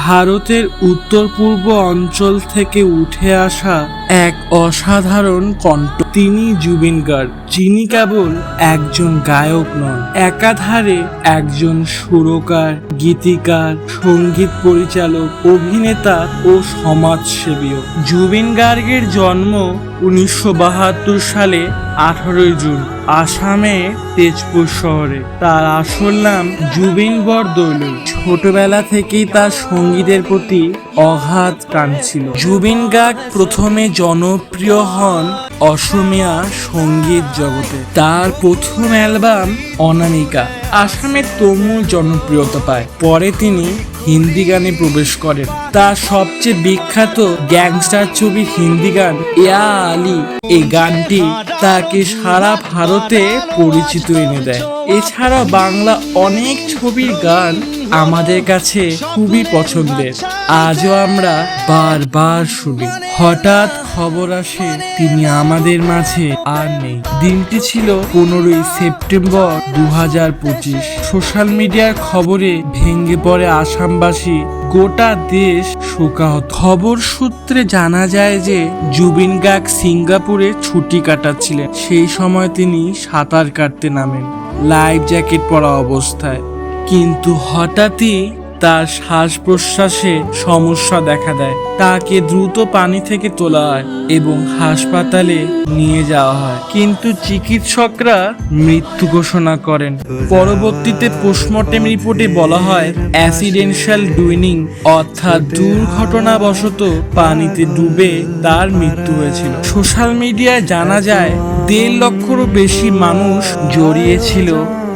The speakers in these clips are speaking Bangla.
ভারতের উত্তর পূর্ব অঞ্চল থেকে উঠে আসা এক অসাধারণ কণ্ঠ। তিনি জুবিন গার্গ যিনি কেবল একজন গায়ক নন, একাধারে একজন সুরকার, গীতিকার, সংগীত পরিচালক, অভিনেতা ও সমাজসেবীও জুবিন গার্গের জন্ম উনিশশো বাহাত্তর সালে আঠারোই জুন, আসামে তেজপুর শহরে। তার আসল নাম জুবিন বরদলৈ। ছোটবেলা থেকেই তার সঙ্গীতের প্রতি অগাধ টান ছিল। জুবিন গার্গ প্রথমে জনপ্রিয় হন অসমিয়া সংগীত জগতে। তার প্রথম অ্যালবাম অনামিকা। আসামে তুমুল জনপ্রিয়তা পায়। পরে তিনি হিন্দি গানে প্রবেশ করেন। তার সবচেয়ে বিখ্যাত গ্যাংস্টার ছবি হিন্দি গান ইয়া আলী। এই গানটি তাকে সারা ভারতে পরিচিত এনে দেয়। এছাড়া বাংলা অনেক ছবির গান আমাদের কাছে খুবই পছন্দের। আজও আমরা বারবার শুনি। হঠাৎ খবর আসে, তিনি আমাদের মাঝে আর নেই। দিনটি ছিল পনেরোই সেপ্টেম্বর দু হাজার পঁচিশ। সোশ্যাল মিডিয়ার খবরে ভেঙে পড়ে আসামবাসী, গোটা দেশ শোকাহত। খবর সূত্রে জানা যায় যে, জুবিন গার্গ সিঙ্গাপুরে ছুটি কাটাচ্ছিলেন। সেই সময় তিনি সাঁতার কাটতে নামেন, লাইফ জ্যাকেট পরা অবস্থায়। কিন্তু হঠাৎই তার শ্বাস প্রশ্বাসে সমস্যা দেখা দেয়। তাকে দ্রুত পানি থেকে তোলা হয় এবং হাসপাতালে নিয়ে যাওয়া হয়। কিন্তু চিকিৎসকরা মৃত্যু ঘোষণা করেন। পরবর্তীতে পোস্টমর্টেম রিপোর্টে বলা হয় অ্যাসিডেন্সিয়াল ডুইনিং অর্থাৎ দুর্ঘটনাবশত পানিতে ডুবে তার মৃত্যু হয়েছিল। সোশ্যাল মিডিয়ায় জানা যায় দেড় লক্ষেরও বেশি মানুষ জড়িয়েছিল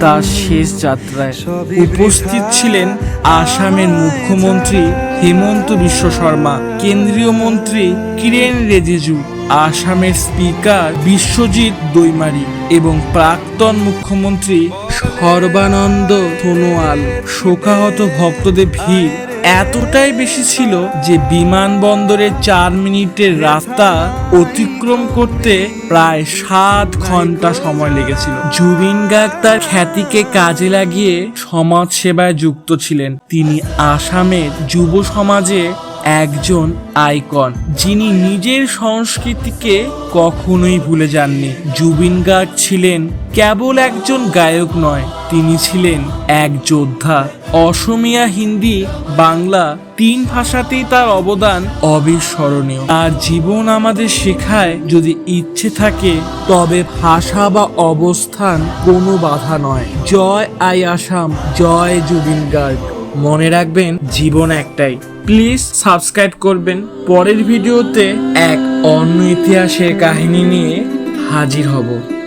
তার শেষ যাত্রায়। উপস্থিত ছিলেন আসামের মুখ্যমন্ত্রী হেমন্ত বিশ্ব শর্মা, কেন্দ্রীয় মন্ত্রী কিরেন রেজিজু, আসামের স্পিকার বিশ্বজিৎ দৈমারি এবং প্রাক্তন মুখ্যমন্ত্রী সর্বানন্দ সোনোয়াল। শোকাহত ভক্তদের ভিড় এতটাই বেশি ছিল যে বিমানবন্দরের চার মিনিটের রাস্তা অতিক্রম করতে প্রায় সাত ঘণ্টা সময় লেগেছিল। জুবিন গার্গ তার খ্যাতিকে কাজে লাগিয়ে সমাজ সেবায় যুক্ত ছিলেন। তিনি আসামের যুব সমাজে একজন আইকন, যিনি নিজের সংস্কৃতিকে কখনোই ভুলে যাননি। জুবিন গার্গ ছিলেন কেবল একজন গায়ক নয়, তিনি ছিলেন এক যোদ্ধা। অসমিয়া হিন্দি, বাংলা তিন ভাষাতেই তার অবদান অবিস্মরণীয়। তার জীবন আমাদের শেখায়, যদি ইচ্ছে থাকে, তবে ভাষা বা অবস্থান কোনো বাধা নয়। জয় আই আসাম, জয় জুবিন গার্গ। মনে রাখবেন, জীবন একটাই। প্লিজ সাবস্ক্রাইব করবেন। পরের ভিডিওতে এক অন্য ইতিহাসের কাহিনী নিয়ে হাজির হব।